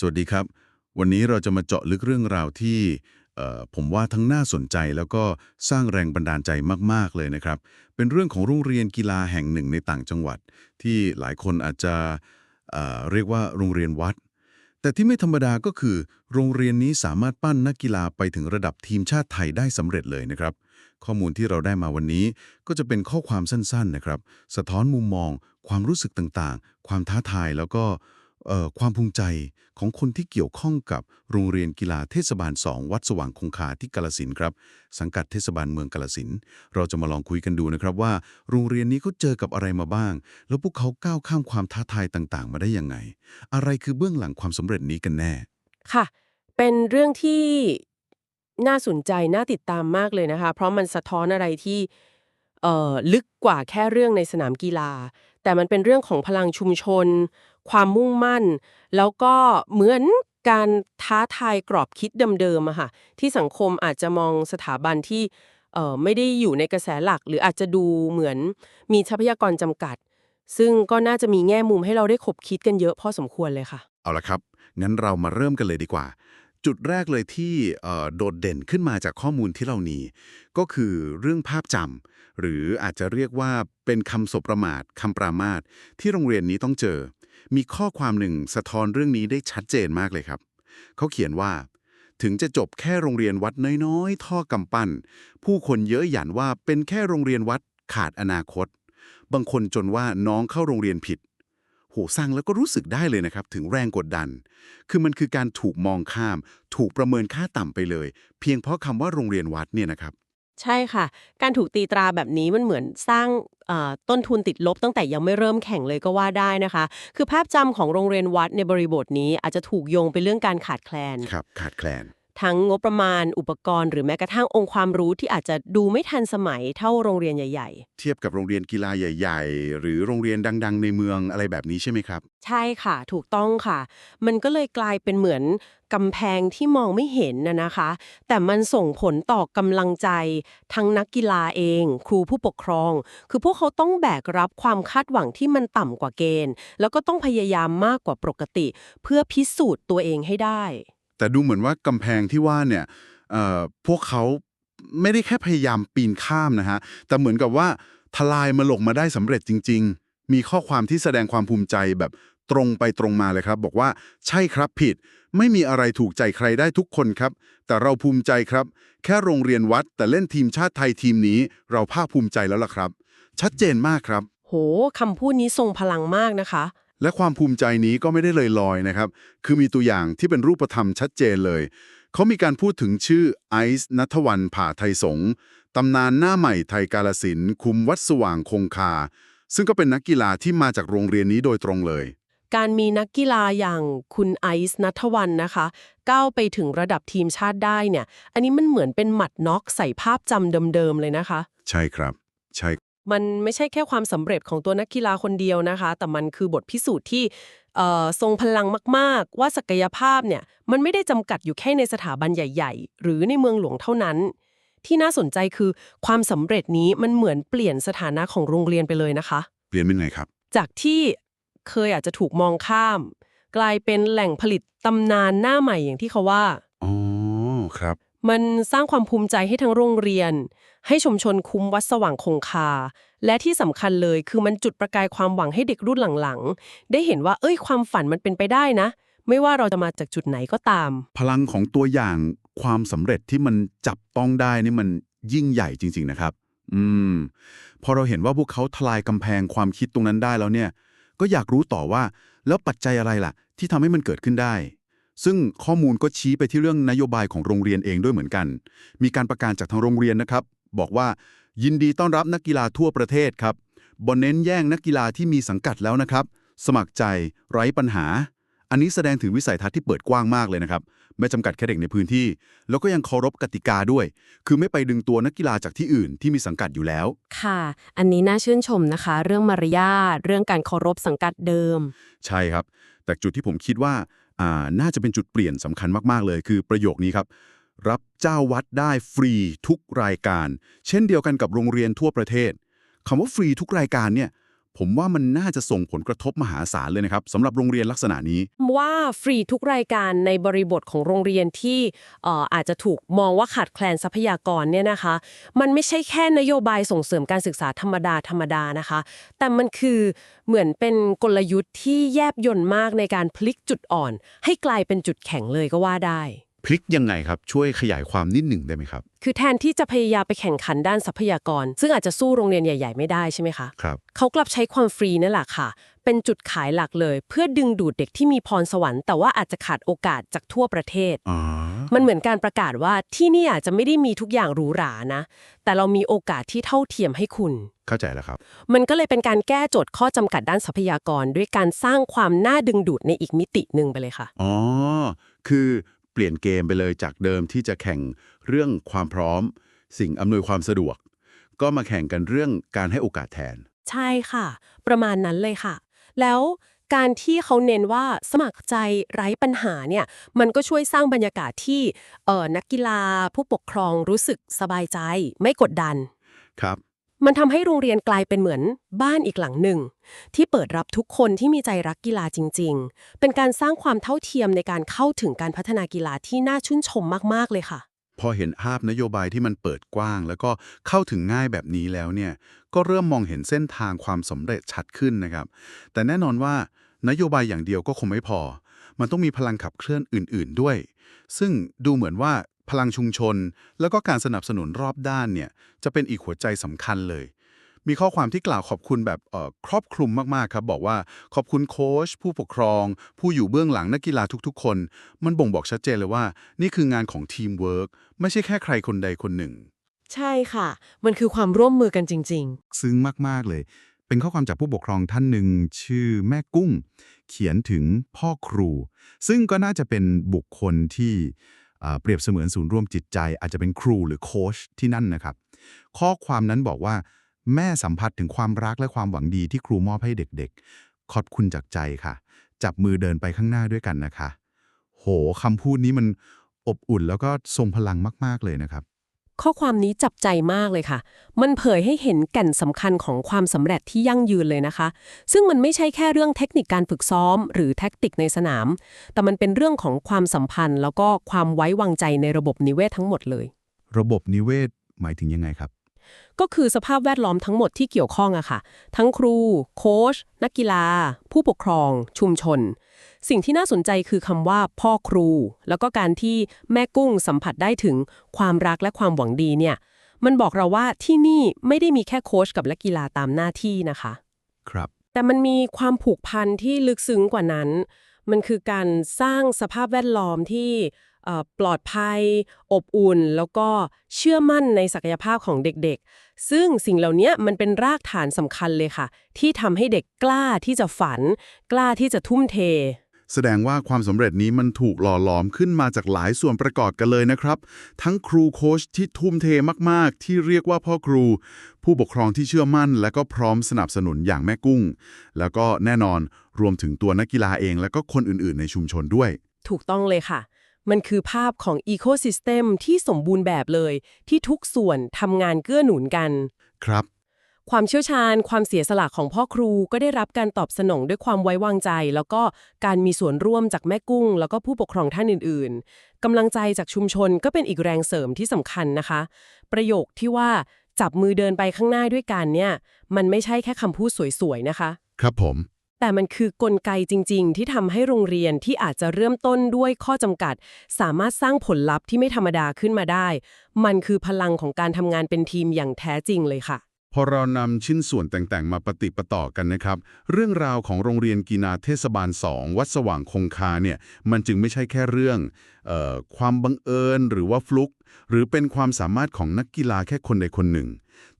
สวัสดีครับ วันนี้เราจะมาเจาะลึกเรื่องราวที่ผมว่าทั้งน่าสนใจแล้วก็สร้างแรงบันดาลใจมาก ๆ เลยนะครับ เป็นเรื่องของโรงเรียนกีฬาแห่งหนึ่งในต่างจังหวัด ที่หลายคนอาจจะเเรียกว่าโรงเรียนวัด แต่ที่ไม่ธรรมดาก็คือ โรงเรียนนี้สามารถปั้นนักกีฬาไปถึงระดับทีมชาติไทยได้สำเร็จเลยนะครับ ข้อมูลที่เราได้มาวันนี้ก็จะเป็นข้อความสั้น ๆ นะครับ สะท้อนมุมมอง ความรู้สึกต่างๆ ความท้าทายแล้วก็ ความภูมิใจของคนที่เกี่ยวข้องกับโรงเรียนกีฬาเทศบาล 2 วัดสว่างคงคาที่กาลสินครับ สังกัดเทศบาลเมืองกาลสินเราจะมาลองคุยกันดูนะครับว่า โรงเรียนนี้เขาเจอกับอะไรมาบ้าง แล้วพวกเขาก้าวข้ามความท้าทายต่างๆ มาได้ยังไง อะไรคือเบื้องหลังความสำเร็จนี้กันแน่ ค่ะ เป็นเรื่องที่น่าสนใจน่าติดตามมากเลยนะคะ เพราะมันสะท้อนอะไรที่ลึกกว่าแค่เรื่องในสนามกีฬา แต่มันเป็นเรื่องของพลังชุมชน ความมุ่งมั่น แล้วก็เหมือนการท้าทายกรอบคิดเดิมๆอะค่ะที่สังคมอาจจะมองสถาบันที่ไม่ได้อยู่ในกระแสหลัก หรืออาจจะดูเหมือนมีทรัพยากรจำกัด ซึ่งก็น่าจะมีแง่มุมให้เราได้ขบคิดกันเยอะพอสมควรเลยค่ะ เอาละครับ งั้นเรามาเริ่มกันเลยดีกว่า จุดแรกเลยที่โดดเด่นขึ้นมาจากข้อมูลที่เรามีก็คือเรื่องภาพจำหรืออาจจะเรียกว่าเป็นคำสบประมาทคำปรามาทที่โรงเรียนนี้ต้องเจอ มีข้อความหนึ่งสะท้อนเรื่องนี้ได้ชัดเจนมากเลยครับ เขาเขียนว่า ถึงจะจบแค่โรงเรียนวัดน้อยๆ ท่อกำปั้น ผู้คนเยอะหยันว่าเป็นแค่โรงเรียนวัดขาดอนาคต บางคนจนว่าน้องเข้าโรงเรียนผิด โหสร้างแล้วก็รู้สึกได้เลยนะครับ ถึงแรงกดดัน คือมันคือการถูกมองข้าม ถูกประเมินค่าต่ำไปเลย เพียงเพราะคำว่าโรงเรียนวัดเนี่ยนะครับ ใช่ค่ะ การถูกตีตราแบบนี้มันเหมือนสร้างเอ่อต้นทุนติดลบตั้งแต่ยังไม่เริ่มแข่งเลยก็ว่าได้นะคะ คือภาพจำของโรงเรียนวัดในบริบทนี้อาจจะถูกโยงไปเรื่องการขาดแคลน ครับ ขาดแคลน ทั้งงบประมาณอุปกรณ์หรือแม้กระทั่งองค์ความรู้ที่อาจจะดูไม่ทันสมัยเท่าโรงเรียนใหญ่เทียบกับโรงเรียนกีฬาใหญ่ ๆ หรือโรงเรียนดัง ๆ ในเมืองอะไรแบบนี้ใช่ไหมครับๆใช่ค่ะ ถูกต้องค่ะ มันก็เลยกลายเป็นเหมือนกำแพงที่มองไม่เห็นนะนะคะ แต่มันส่งผลต่อกำลังใจ ทั้งนักกีฬาเอง ครูผู้ปกครอง คือพวกเขาต้องแบกรับความคาดหวังที่มันต่ำกว่าเกณฑ์ แล้วก็ต้องพยายามมากกว่าปกติ เพื่อพิสูจน์ตัวเองให้ได้ แต่ดูเหมือนว่ากำแพงที่ว่าเนี่ยพวกเขาไม่ได้แค่พยายามปีนข้ามนะฮะ แต่เหมือนกับว่าทลายมาหลงมาได้สำเร็จจริง ๆ มีข้อความที่แสดงความภูมิใจแบบตรงไปตรงมาเลยครับ บอกว่าใช่ครับผิด ไม่มีอะไรถูกใจใครได้ทุกคนครับ แต่เราภูมิใจครับ แค่โรงเรียนวัด แต่เล่นทีมชาติไทยทีมนี้ เราภาคภูมิใจแล้วล่ะครับ ชัดเจนมากครับ โหคำพูดนี้ทรงพลังมากนะคะ และความภูมิใจนี้ก็ไม่ได้เลยลอยๆนะครับ คือมีตัวอย่างที่เป็นรูปธรรมชัดเจนเลย เขามีการพูดถึงชื่อไอซ์นัทวันผ่าไทยสงฆ์ตำนานหน้าใหม่ไทยกาลสินธุ์คุมวัดสว่างคงคา ซึ่งก็เป็นนักกีฬาที่มาจากโรงเรียนนี้โดยตรงเลย การมีนักกีฬาอย่างคุณไอซ์นัทวันนะคะ ก้าวไปถึงระดับทีมชาติได้เนี่ย อันนี้มันเหมือนเป็นหมัดน็อกใส่ภาพจำเดิมๆเลยนะคะ ใช่ครับ ใช่ มันไม่ใช่แค่ความสำเร็จของตัวนักกีฬาคนเดียวนะคะ แต่มันคือบทพิสูจน์ที่เอ่อทรงพลังมาก ๆ ว่าศักยภาพเนี่ยมันไม่ได้จำกัดอยู่แค่ในสถาบันใหญ่ ๆ หรือในเมืองหลวงเท่านั้น ที่น่าสนใจคือความสำเร็จนี้มันเหมือนเปลี่ยนสถานะของโรงเรียนไปเลยนะคะ เปลี่ยนเป็นไงครับ จากที่เคยอาจจะถูกมองข้าม กลายเป็นแหล่งผลิตตำนานหน้าใหม่อย่างที่เขาว่าอ๋อครับ มันสร้างความภูมิใจให้ทั้งโรงเรียน ให้ชุมชนคุ้มวัดสว่างคงคา และที่สำคัญเลยคือมันจุดประกายความหวังให้เด็กรุ่นหลังๆ ได้เห็นว่าเอ้ยความฝันมันเป็นไปได้นะ ไม่ว่าเราจะมาจากจุดไหนก็ตาม พลังของตัวอย่างความสำเร็จที่มันจับต้องได้นี่มันยิ่งใหญ่จริง ๆนะครับ อืม พอเราเห็นว่าพวกเขาทลายกำแพงความคิดตรงนั้นได้แล้วเนี่ย ก็อยากรู้ต่อว่า แล้วปัจจัยอะไรล่ะ ที่ทำให้มันเกิดขึ้นได้ ซึ่งข้อมูลก็ชี้ไปที่เรื่องนโยบายของโรงเรียนเองด้วยเหมือนกัน มีการประกาศจากทางโรงเรียนนะครับ บอกว่ายินดีต้อนรับนักกีฬาทั่วประเทศครับบนเน้นแย่งนักกีฬาที่มีสังกัดแล้วนะครับ สมัครใจไร้ปัญหา อันนี้แสดงถึงวิสัยทัศน์ที่เปิดกว้างมากเลยนะครับ ไม่จำกัดแค่เด็กในพื้นที่ แล้วก็ยังเคารพกติกาด้วย คือไม่ไปดึงตัวนักกีฬาจากที่อื่นที่มีสังกัดอยู่แล้ว ค่ะ อันนี้น่าชื่นชมนะคะ เรื่องมารยาทเรื่องการเคารพสังกัดเดิม ใช่ครับ แต่จุดที่ผมคิดว่าอ่า น่าจะเป็นจุดเปลี่ยนสำคัญมาก ๆ เลย คือประโยคนี้ครับ รับเจ้าวัดได้ฟรีทุกรายการ เช่นเดียวกันกับโรงเรียนทั่วประเทศคำว่าฟรีทุกรายการเนี่ย ผมว่ามันน่าจะส่งผลกระทบมหาศาลเลยนะครับสำหรับโรงเรียนลักษณะนี้ ว่าฟรีทุกรายการในบริบทของโรงเรียนที่เอ่ออาจจะถูกมองว่าขาดแคลนทรัพยากรเนี่ยนะคะ มันไม่ใช่แค่นโยบายส่งเสริมการศึกษาธรรมดาธรรมดานะคะ แต่มันคือเหมือนเป็นกลยุทธ์ที่แยบยลมากในการพลิกจุดอ่อน ให้กลายเป็นจุดแข็งเลยก็ว่าได้ พลิกยังไงครับ ช่วยขยายความนิดหนึ่งได้ไหมครับ คือแทนที่จะพยายามไปแข่งขันด้านทรัพยากร ซึ่งอาจจะสู้โรงเรียนใหญ่ ๆ ไม่ได้ใช่ไหมคะครับเขากลับใช้ความฟรีนั่นแหละค่ะ เป็นจุดขายหลักเลย เพื่อดึงดูดเด็กที่มีพรสวรรค์แต่ว่าอาจจะขาดโอกาสจากทั่วประเทศอ๋อมันเหมือนการประกาศว่าที่นี่อาจจะไม่ได้มีทุกอย่างหรูหรานะ แต่เรามีโอกาสที่เท่าเทียมให้คุณ เข้าใจแล้วครับ มันก็เลยเป็นการแก้โจทย์ข้อจำกัดด้านทรัพยากร ด้วยการสร้างความน่าดึงดูดในอีกมิติหนึ่งไปเลยค่ะอ๋อคือ เปลี่ยนเกมไปเลยจากเดิมที่จะแข่งเรื่องความพร้อม สิ่งอำนวยความสะดวก ก็มาแข่งกันเรื่องการให้โอกาสแทน ใช่ค่ะ ประมาณนั้นเลยค่ะ แล้วการที่เขาเน้นว่าสมัครใจไร้ปัญหาเนี่ยมันก็ช่วยสร้างบรรยากาศที่เอ่อนักกีฬาผู้ปกครองรู้สึกสบายใจไม่กดดันครับ มันทำให้โรงเรียนกลายเป็นเหมือนบ้านอีกหลังหนึ่ง ที่เปิดรับทุกคนที่มีใจรักกีฬาจริง ๆ เป็นการสร้างความเท่าเทียมในการเข้าถึงการพัฒนากีฬาที่น่าชื่นชมมากๆเลยค่ะ พอเห็นภาพนโยบายที่มันเปิดกว้าง แล้วก็เข้าถึงง่ายแบบนี้แล้วเนี่ยก็เริ่มมองเห็นเส้นทางความสำเร็จชัดขึ้นนะครับ แต่แน่นอนว่านโยบายอย่างเดียวก็คงไม่พอ มันต้องมีพลังขับเคลื่อนอื่น ๆด้วย ซึ่งดูเหมือนว่า พลังชุมชน แล้วก็การสนับสนุนรอบด้านเนี่ยจะเป็นอีกหัวใจสำคัญเลย มีข้อความที่กล่าวขอบคุณแบบเอ่อครอบคลุมมากๆครับ บอกว่าขอบคุณโค้ชผู้ปกครอง ผู้อยู่เบื้องหลังนักกีฬาทุกๆ คน มันบ่งบอกชัดเจนเลยว่า นี่คืองานของทีมเวิร์กไม่ใช่แค่ใครคนใดคนหนึ่ง ใช่ค่ะ มันคือความร่วมมือกันจริงซึ้งมากๆเลยเป็นข้อความจากผู้ปกครองท่านหนึ่งชื่อแม่กุ้ง เขียนถึงพ่อครู ซึ่งก็น่าจะเป็นบุคคลที่อ่า เปรียบเสมือนศูนย์ร่วมจิตใจ อาจจะเป็นครูหรือโค้ชที่นั่นนะครับ ข้อความนั้นบอกว่า แม่สัมผัสถึงความรักและความหวังดีที่ครูมอบให้เด็กๆ ขอบคุณจากใจค่ะ จับมือเดินไปข้างหน้าด้วยกันนะคะ โหคำพูดนี้มันอบอุ่นแล้วก็ทรงพลังมาก ๆ เลยนะครับ ข้อความนี้จับใจมากเลยค่ะ มันเผยให้เห็นแก่นสำคัญของความสำเร็จที่ยั่งยืนเลยนะคะ ซึ่งมันไม่ใช่แค่เรื่องเทคนิคการฝึกซ้อม หรือแท็กติกในสนาม แต่มันเป็นเรื่องของความสัมพันธ์ แล้วก็ความไว้วางใจในระบบนิเวศทั้งหมดเลย ระบบนิเวศหมายถึงยังไงครับ ก็คือสภาพแวดล้อมทั้งหมดที่เกี่ยวข้องอะค่ะ ทั้งครู โค้ช นักกีฬา ผู้ปกครอง ชุมชน สิ่งที่น่าสนใจคือคำว่าพ่อครู แล้วก็การที่แม่กุ้งสัมผัสได้ถึงความรักและความหวังดีเนี่ย มันบอกเราว่าที่นี่ไม่ได้มีแค่โค้ชกับนักกีฬาตามหน้าที่นะคะ ครับ แต่มันมีความผูกพันที่ลึกซึ้งกว่านั้น มันคือการสร้างสภาพแวดล้อมที่เอ่อ ปลอดภัย อบอุ่น แล้วก็เชื่อมั่นในศักยภาพของเด็กๆ ซึ่งสิ่งเหล่านี้มันเป็นรากฐานสำคัญเลยค่ะ ที่ทำให้เด็กกล้าที่จะฝัน กล้าที่จะทุ่มเท แสดงว่าความสำเร็จนี้มันถูกหล่อหลอมขึ้นมาจากหลายส่วนประกอบกันเลยนะครับ ทั้งครูโค้ชที่ทุ่มเทมากๆ ที่เรียกว่าพ่อครู ผู้ปกครองที่เชื่อมั่น และก็พร้อมสนับสนุนอย่างแม่กุ้ง แล้วก็แน่นอนรวมถึงตัวนักกีฬาเอง และก็คนอื่นๆ ในชุมชนด้วย ถูกต้องเลยค่ะ มันคือภาพของอีโค y ิสเต็มที่สมบูรณ์แบบเลย ที่ทุกส่วนทำงานเกื้อหนุนกัน ครับ ความเชี่ยวชาญ ความเสียสละของพ่อครูก็ได้รับการตอบสนองด้วยความไว้วางใจ แล้วก็การมีส่วนร่วมจากแม่กุ้ง แล้วก็ผู้ปกครองท่านอื่น ๆกำลังใจจากชุมชนก็เป็นอีกแรงเสริมที่สำคัญนะคะ ประโยคที่ว่าจับมือเดินไปข้างหน้าด้วยกันเนี่ย มันไม่ใช่แค่คำพูดสวยๆนะคะ ครับผม แต่มันคือกลไกจริง ๆ ที่ทำให้โรงเรียนที่อาจจะเริ่มต้นด้วยข้อจำกัด สามารถสร้างผลลัพธ์ที่ไม่ธรรมดาขึ้นมาได้ มันคือพลังของการทำงานเป็นทีมอย่างแท้จริงเลยค่ะ พอเรานำชิ้นส่วนแต่งๆ มาปฏิปต่อกันนะครับ เรื่องราวของโรงเรียนกีฬาเทศบาล 2 วัดสว่างคงคาเนี่ยมันจึงไม่ใช่แค่เรื่องออความบังเอิญหรือว่าฟลุก หรือเป็นความสามารถของนักกีฬาแค่คนใดคนหนึ่ง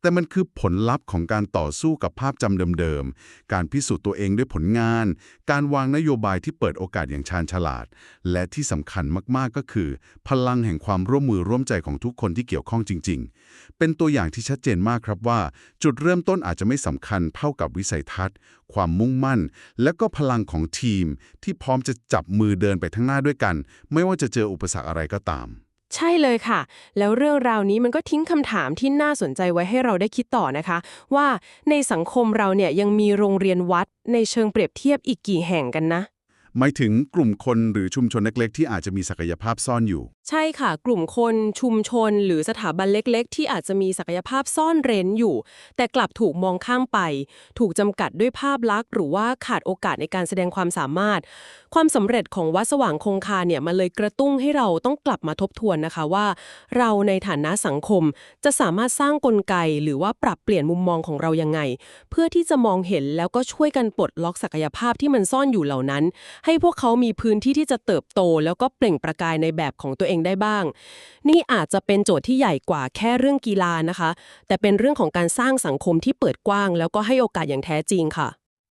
แต่มันคือผลลัพธ์ของการต่อสู้กับภาพจำเดิมๆ การพิสูจน์ตัวเองด้วยผลงาน การวางนโยบายที่เปิดโอกาสอย่างชาญฉลาด และที่สำคัญมากๆก็คือ พลังแห่งความร่วมมือร่วมใจของทุกคนที่เกี่ยวข้องจริง ๆ เป็นตัวอย่างที่ชัดเจนมากครับว่า จุดเริ่มต้นอาจจะไม่สำคัญเท่ากับวิสัยทัศน์ ความมุ่งมั่น และก็พลังของทีม ที่พร้อมจะจับมือเดินไปข้งหน้าด้วยกัน ไม่ว่าจะเจออุปสรรคอะไรก็ตาม ใช่เลยค่ะ แล้วเรื่องราวนี้มันก็ทิ้งคำถามที่น่าสนใจไว้ให้เราได้คิดต่อนะคะ ว่าในสังคมเราเนี่ยยังมีโรงเรียนวัดในเชิงเปรียบเทียบอีกกี่แห่งกันนะ หมายถึงกลุ่มคนหรือชุมชนเล็กๆที่อาจจะมีศักยภาพซ่อนอยู่ ใช่ค่ะ กลุ่มคนชุมชน หรือสถาบันเล็ก ๆ ที่อาจจะมีศักยภาพซ่อนเร้นอยู่ แต่กลับถูกมองข้ามไป ถูกจำกัดด้วยภาพลักษณ์ หรือว่าขาดโอกาสในการแสดงความสามารถ ความสำเร็จของวัดสว่างคงคาเนี่ยมันเลยกระตุ้งให้เราต้องกลับมาทบทวนนะคะว่า เราในฐานะสังคมจะสามารถสร้างกลไก หรือว่าปรับเปลี่ยนมุมมองของเรายังไง เพื่อที่จะมองเห็นแล้วก็ช่วยกันปลดล็อกศักยภาพที่มันซ่อนอยู่เหล่านั้น ให้พวกเขามีพื้นที่ที่จะเติบโต แล้วก็เปล่งประกายในแบบของตัวเององได้บ้าง นี่อาจจะเป็นโจทย์ที่ใหญ่กว่าแค่เรื่องกีฬานะคะ แต่เป็นเรื่องของการสร้างสังคมที่เปิดกว้าง แล้วก็ให้โอกาสอย่างแท้จริงค่ะ